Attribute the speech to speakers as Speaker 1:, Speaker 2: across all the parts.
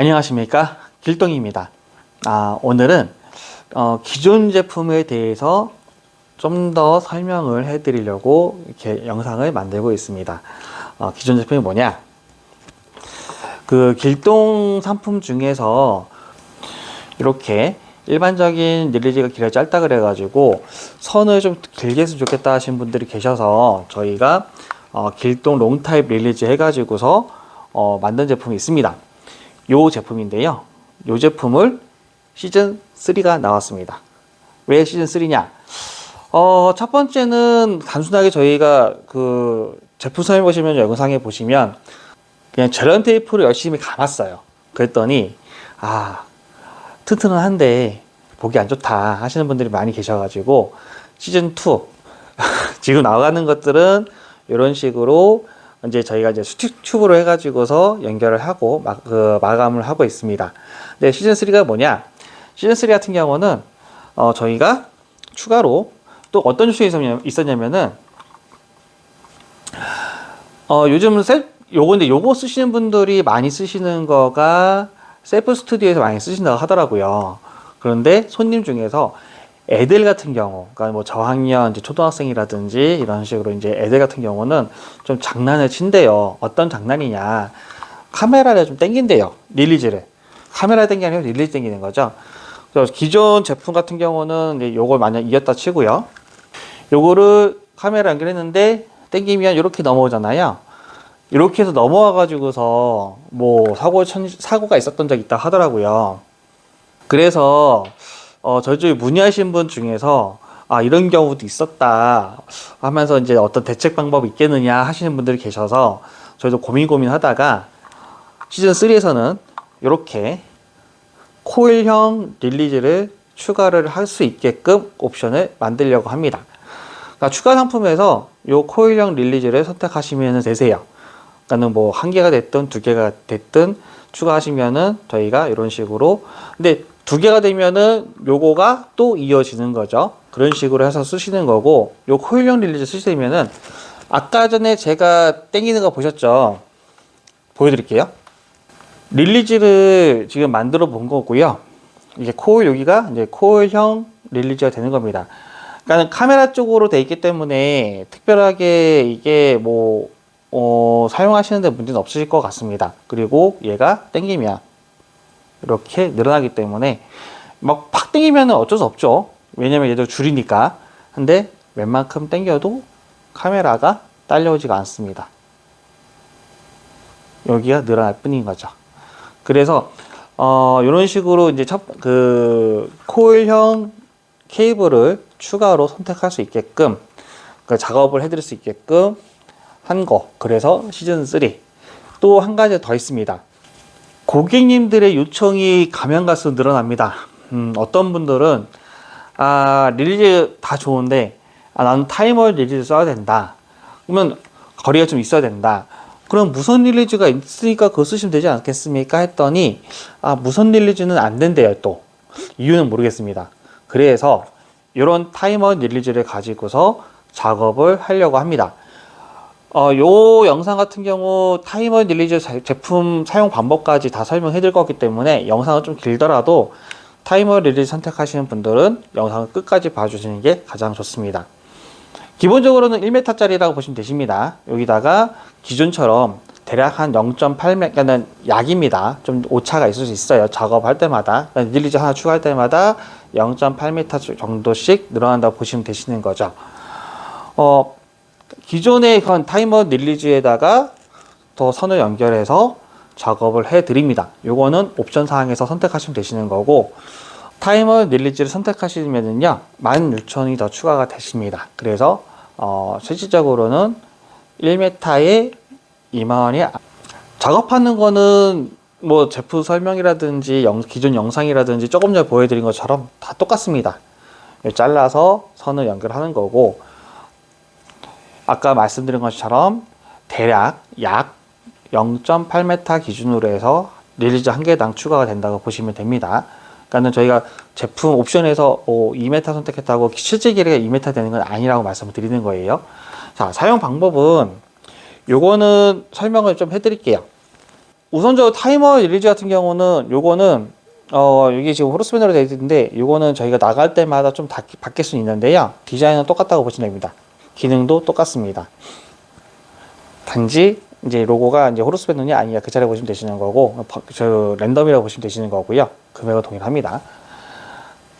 Speaker 1: 안녕하십니까? 길동입니다. 아, 오늘은 어, 기존 제품에 대해서 좀 더 설명을 해 드리려고 이렇게 영상을 만들고 있습니다. 어, 기존 제품이 뭐냐? 그 길동 상품 중에서 이렇게 일반적인 릴리지가 길어 짧다 그래 가지고 선을 좀 길게 했으면 좋겠다 하신 분들이 계셔서 저희가 어, 길동 롱타입 릴리지 해가지고서 어, 만든 제품이 있습니다. 요 제품인데요. 요 제품을 시즌 3가 나왔습니다. 왜 시즌 3냐? 어, 첫 번째는 단순하게 저희가 그 제품 설명 보시면 영상에 보시면 그냥 절연 테이프를 열심히 감았어요. 그랬더니 아 튼튼한데 보기 안 좋다 하시는 분들이 많이 계셔가지고 시즌 2 지금 나가는 것들은 이런 식으로 이제 저희가 이제 수직 튜브로 해가지고서 연결을 하고 마, 그 마감을 하고 있습니다. 근데 시즌 3가 뭐냐? 시즌 3 같은 경우는 어, 저희가 추가로 또 어떤 뉴스에 있었냐- 있었냐면은 어, 요즘 셀 요건데 요거 쓰시는 분들이 많이 쓰시는 거가 셀프 스튜디오에서 많이 쓰신다고 하더라고요. 그런데 손님 중에서 애들 같은 경우, 그러니까 뭐 저학년 이제 초등학생이라든지 이런 식으로 이제 애들 같은 경우는 좀 장난을 친대요. 어떤 장난이냐? 카메라를 좀 땡긴대요. 릴리즈를. 카메라 땡기 아니라 릴리즈 땡기는 거죠. 그래서 기존 제품 같은 경우는 요걸 만약 이었다 치고요. 요거를 카메라 연결했는데 땡기면 이렇게 넘어오잖아요. 이렇게 해서 넘어와 가지고서 뭐 사고 천, 사고가 있었던 적이 있다 하더라고요. 그래서 어 저희 쪽에 문의하신 분 중에서 아 이런 경우도 있었다 하면서 이제 어떤 대책 방법이 있겠느냐 하시는 분들이 계셔서 저희도 고민 고민 하다가 시즌 3에서는 이렇게 코일형 릴리즈를 추가를 할 수 있게끔 옵션을 만들려고 합니다. 그러니까 추가 상품에서 이 코일형 릴리즈를 선택하시면 되세요. 그러니까는 뭐 한 개가 됐든 두 개가 됐든 추가하시면은 저희가 이런 식으로 근데 두 개가 되면은 요거가 또 이어지는 거죠. 그런 식으로 해서 쓰시는 거고 요 코일형 릴리즈 쓰시면은 아까 전에 제가 땡기는 거 보셨죠? 보여드릴게요. 릴리즈를 지금 만들어 본 거고요. 이게 코일 여기가 이제 코일형 릴리즈가 되는 겁니다. 그러니까 카메라 쪽으로 돼 있기 때문에 특별하게 이게 뭐 어, 사용하시는데 문제는 없으실 것 같습니다. 그리고 얘가 땡기면 이렇게 늘어나기 때문에 막 팍 땡기면 어쩔 수 없죠. 왜냐면 얘도 줄이니까. 근데 웬만큼 땡겨도 카메라가 딸려오지가 않습니다. 여기가 늘어날 뿐인 거죠. 그래서 어, 이런 식으로 이제 첫 그 코일형 케이블을 추가로 선택할 수 있게끔 그 작업을 해드릴 수 있게끔 한 거. 그래서 시즌 3. 또 한 가지 더 있습니다. 고객님들의 요청이 가면 갈수록 늘어납니다. 음, 어떤 분들은 아 릴리즈 다 좋은데 아, 나는 타이머 릴리즈 써야 된다. 그러면 거리가 좀 있어야 된다. 그럼 무선 릴리즈가 있으니까 그거 쓰시면 되지 않겠습니까? 했더니 아 무선 릴리즈는 안 된대요 또 이유는 모르겠습니다. 그래서 이런 타이머 릴리즈를 가지고서 작업을 하려고 합니다. 어, 요 영상 같은 경우 타이머 릴리즈 자- 제품 사용 방법까지 다 설명해 드릴 거기 때문에 영상은 좀 길더라도 타이머 릴리즈 선택하시는 분들은 영상을 끝까지 봐주시는 게 가장 좋습니다. 기본적으로는 1m짜리라고 보시면 되십니다. 여기다가 기존처럼 대략 한 0.8m는 약입니다. 좀 오차가 있을 수 있어요. 작업할 때마다. 그러니까 릴리즈 하나 추가할 때마다 0.8m 정도씩 늘어난다고 보시면 되시는 거죠. 어, 기존의 그런 타이머 릴리즈에다가 더 선을 연결해서 작업을 해 드립니다. 요거는 옵션 사항에서 선택하시면 되시는 거고 타이머 릴리즈를 선택하시면은요 16,000이 더 추가가 되십니다. 그래서 어, 실질적으로는 1m에 2만원이 작업하는 거는 뭐 제품 설명이라든지 영- 기존 영상이라든지 조금 전에 보여드린 것처럼 다 똑같습니다. 잘라서 선을 연결하는 거고 아까 말씀드린 것처럼 대략 약 0.8m 기준으로 해서 릴리즈 한 개당 추가가 된다고 보시면 됩니다. 그러니까는 저희가 제품 옵션에서 어, 2m 선택했다고 실제 길이가 2m 되는 건 아니라고 말씀을 드리는 거예요. 자, 사용 방법은 요거는 설명을 좀 해드릴게요. 우선적으로 타이머 리리즈 같은 경우는 요거는 어 여기 지금 호르스밴드로 되어 있는데 요거는 저희가 나갈 때마다 좀 다, 바뀔 수 있는데요 디자인은 똑같다고 보시면 됩니다 기능도 똑같습니다 단지 이제 로고가 이제 호르스밴드이 아니야 그 자리에 보시면 되시는 거고 바- 저 랜덤이라고 보시면 되시는 거고요 금액은 동일합니다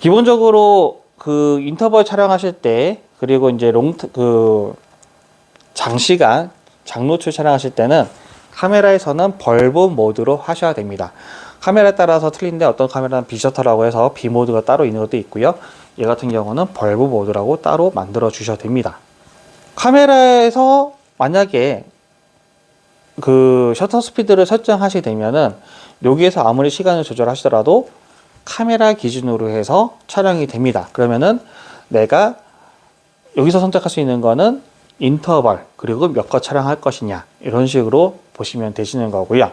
Speaker 1: 기본적으로 그 인터벌 촬영하실 때 그리고 이제 롱 그 장시간 장노출 촬영하실 때는 카메라에서는 벌브 모드로 하셔야 됩니다. 카메라에 따라서 틀린데 어떤 카메라는 비셔터라고 해서 B 모드가 따로 있는 것도 있고요. 얘 같은 경우는 벌브 모드라고 따로 만들어 주셔도 됩니다. 카메라에서 만약에 그 셔터 스피드를 설정하시게 되면은 여기에서 아무리 시간을 조절하시더라도 카메라 기준으로 해서 촬영이 됩니다. 그러면은 내가 여기서 선택할 수 있는 거는 인터벌 그리고 몇 컷 촬영할 것이냐 이런 식으로 보시면 되시는 거고요.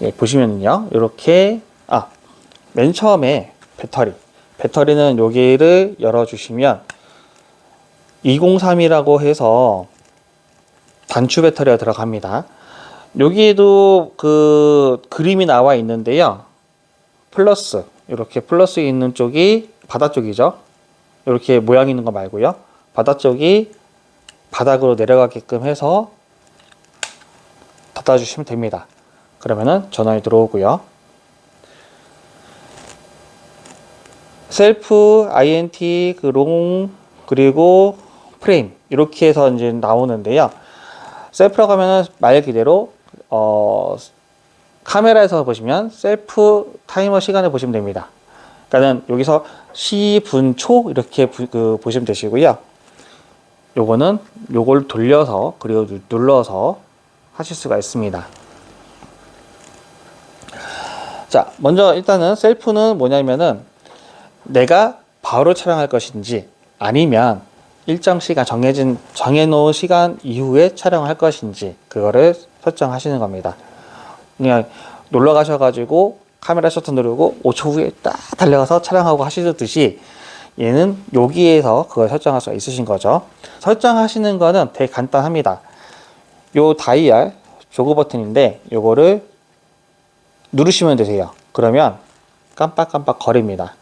Speaker 1: 예, 보시면요 이렇게 아맨 처음에 배터리 배터리는 여기를 열어주시면 203이라고 해서 단추 배터리가 들어갑니다. 여기에도 그 그림이 나와 있는데요. 플러스 이렇게 플러스 있는 쪽이 바다 쪽이죠. 이렇게 모양 있는 거 말고요. 바다 쪽이 바닥으로 내려가게끔 해서 닫아주시면 됩니다. 그러면은 전원이 들어오고요. 셀프, INT, 그 롱, 그리고 프레임 이렇게 해서 이제 나오는데요. 셀프라고 하면은 말 그대로 어 카메라에서 보시면 셀프 타이머 시간을 보시면 됩니다. 그러니까는 여기서 시, 분, 초 이렇게 부- 그 보시면 되시고요. 요거는 요걸 돌려서 그리고 누- 눌러서 하실 수가 있습니다. 자, 먼저 일단은 셀프는 뭐냐면은 내가 바로 촬영할 것인지 아니면 일정 시간 정해진 정해놓은 시간 이후에 촬영할 것인지 그거를 설정하시는 겁니다. 그냥 놀러 가셔가지고 카메라 셔터 누르고 5초 후에 딱 달려가서 촬영하고 하시듯이 얘는 여기에서 그걸 설정할 수가 있으신 거죠. 설정하시는 거는 되게 간단합니다. 요 다이얼 조그 버튼인데 요거를 누르시면 되세요. 그러면 깜빡깜빡 거립니다.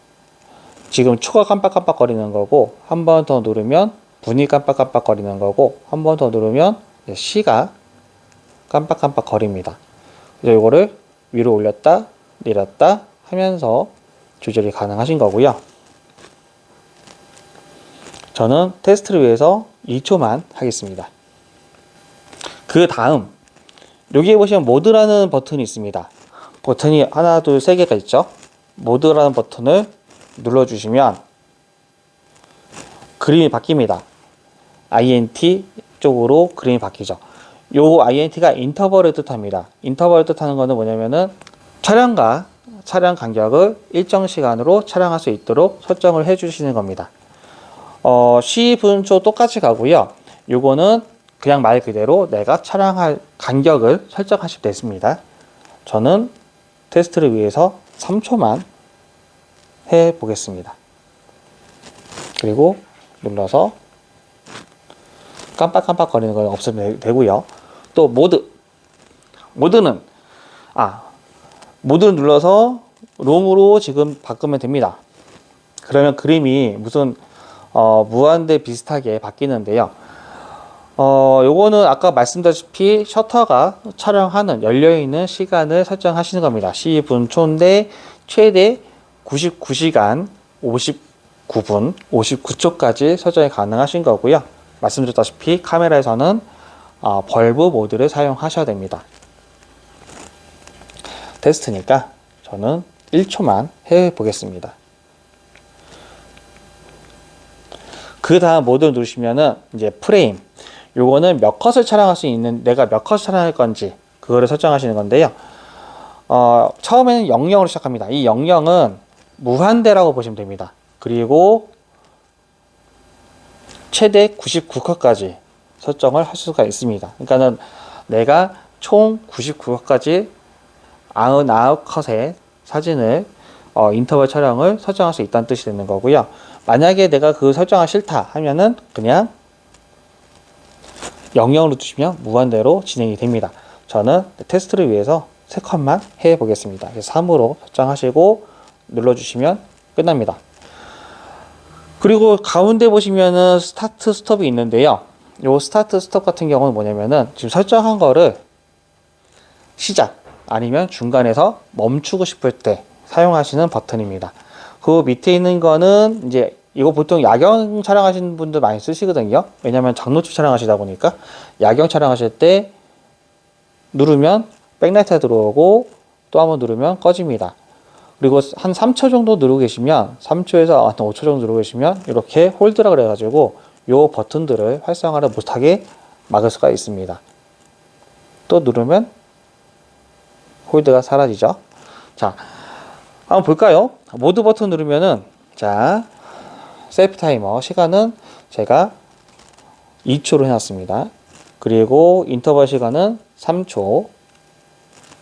Speaker 1: 지금 초가 깜빡깜빡 거리는 거고 한 번 더 누르면 분이 깜빡깜빡 거리는 거고 한 번 더 누르면 시가 깜빡깜빡 거립니다. 그래서 요거를 위로 올렸다 내렸다 하면서 조절이 가능하신 거고요. 저는 테스트를 위해서 2초만 하겠습니다. 그 다음 여기에 보시면 모드라는 버튼이 있습니다. 버튼이 하나, 둘, 세 개가 있죠. 모드라는 버튼을 눌러주시면 그림이 바뀝니다. INT 쪽으로 그림이 바뀌죠. 요 INT가 인터벌을 뜻합니다. 인터벌을 뜻하는 거는 뭐냐면은 촬영과 촬영 간격을 일정 시간으로 촬영할 수 있도록 설정을 해 주시는 겁니다. 어, 시 분 초 똑같이 가고요. 요거는 그냥 말 그대로 내가 촬영할 간격을 설정하시면 됐습니다. 저는 테스트를 위해서 3초만 해 보겠습니다. 그리고 눌러서 깜빡깜빡 거리는 걸 없애면 되고요. 또 모드. 모드는 아, 모드를 눌러서 롱으로 지금 바꾸면 됩니다. 그러면 그림이 무슨 어, 무한대 비슷하게 바뀌는데요. 어, 요거는 아까 말씀드렸다시피 셔터가 촬영하는 열려있는 시간을 설정하시는 겁니다. 시분초인데 최대 99시간 59분 59초까지 설정이 가능하신 거고요. 말씀드렸다시피 카메라에서는 어, 벌브 모드를 사용하셔야 됩니다. 테스트니까 저는 1초만 해 보겠습니다. 그 다음 모드를 누르시면은 이제 프레임 요거는 몇 컷을 촬영할 수 있는 내가 몇 컷을 촬영할 건지 그거를 설정하시는 건데요. 어, 처음에는 00으로 시작합니다. 이 00은 무한대라고 보시면 됩니다. 그리고 최대 99컷까지 설정을 할 수가 있습니다. 그러니까는 내가 총 99컷까지 99컷의 사진을 어, 인터벌 촬영을 설정할 수 있다는 뜻이 되는 거고요. 만약에 내가 그 설정하기 싫다 하면은 그냥 00으로 두시면 무한대로 진행이 됩니다. 저는 테스트를 위해서 세 컷만 해 보겠습니다. 그래서 3으로 설정하시고 눌러주시면 끝납니다. 그리고 가운데 보시면은 스타트 스톱이 있는데요. 요 스타트 스톱 같은 경우는 뭐냐면은 지금 설정한 거를 시작 아니면 중간에서 멈추고 싶을 때 사용하시는 버튼입니다. 그 밑에 있는 거는 이제 이거 보통 야경 촬영하시는 분들 많이 쓰시거든요. 왜냐면 장노출 촬영하시다 보니까 야경 촬영하실 때 누르면 백라이트가 들어오고 또 한번 누르면 꺼집니다. 그리고 한 3초 정도 누르고 계시면 3초에서 한 5초 정도 누르고 계시면 이렇게 홀드라 그래가지고 요 버튼들을 활성화를 못하게 막을 수가 있습니다. 또 누르면 홀드가 사라지죠. 자, 한번 볼까요? 모드 버튼 누르면은 자 셀프 타이머 시간은 제가 2초로 해놨습니다. 그리고 인터벌 시간은 3초.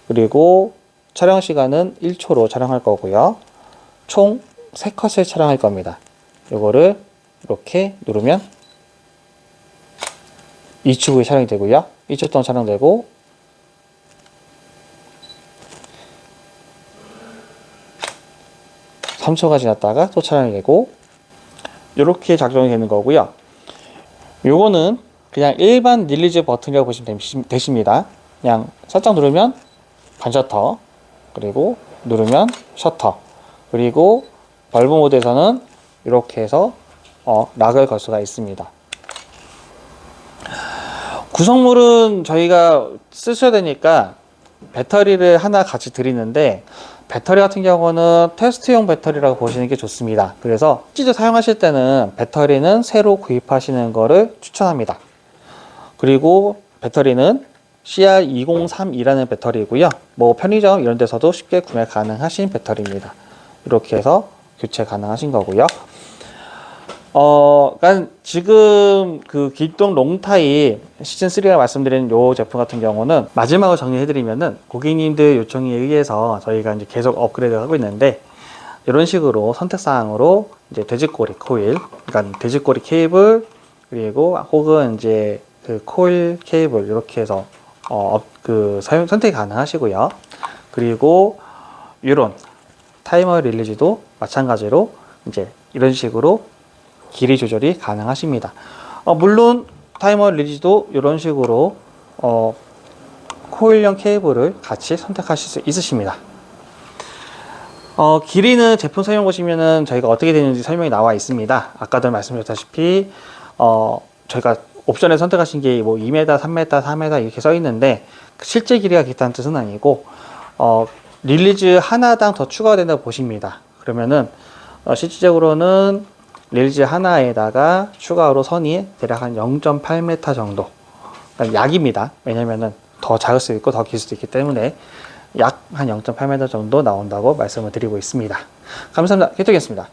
Speaker 1: 그리고 촬영 시간은 1초로 촬영할 거고요. 총 3컷을 촬영할 겁니다. 요거를 이렇게 누르면 2초 후에 촬영이 되고요. 2초 동안 촬영되고 3초가 지났다가 또 촬영이 되고 이렇게 작동이 되는 거고요. 요거는 그냥 일반 릴리즈 버튼이라고 보시면 되십니다. 그냥 살짝 누르면 반셔터 그리고 누르면 셔터 그리고 벌브 모드에서는 이렇게 해서 어, 락을 걸 수가 있습니다. 구성물은 저희가 쓰셔야 되니까 배터리를 하나 같이 드리는데 배터리 같은 경우는 테스트용 배터리라고 보시는 게 좋습니다. 그래서 실제 사용하실 때는 배터리는 새로 구입하시는 거를 추천합니다. 그리고 배터리는 CR203이라는 배터리고요. 뭐 편의점 이런 데서도 쉽게 구매 가능하신 배터리입니다. 이렇게 해서 교체 가능하신 거고요. 어, 그러니까 지금 그 길동 롱타입 시즌 3가 말씀드린 요 제품 같은 경우는 마지막으로 정리해드리면은 고객님들 요청에 의해서 저희가 이제 계속 업그레이드 하고 있는데 이런 식으로 선택사항으로 이제 돼지꼬리 코일, 그러니까 돼지꼬리 케이블 그리고 혹은 이제 그 코일 케이블 이렇게 해서 어, 업- 그 사용 선택이 가능하시고요. 그리고 이런 타이머 릴리즈도 마찬가지로 이제 이런 식으로 길이 조절이 가능하십니다. 어, 물론 타이머 릴리즈도 이런 식으로 어, 코일형 케이블을 같이 선택하실 수 있으십니다. 어, 길이는 제품 설명 보시면은 저희가 어떻게 되는지 설명이 나와 있습니다. 아까도 말씀드렸다시피 어, 저희가 옵션에 선택하신 게 뭐 2m, 3m, 4m 이렇게 써 있는데 실제 길이가 깊다는 뜻은 아니고 어, 릴리즈 하나당 더 추가가 된다고 보십니다. 그러면은 어, 실질적으로는 릴리즈 하나에다가 추가로 선이 대략 한 0.8m 정도 그러니까 약입니다. 왜냐면은 더 작을 수도 있고 더 길 수도 있기 때문에 약 한 0.8m 정도 나온다고 말씀을 드리고 있습니다. 감사합니다. 개통이었습니다.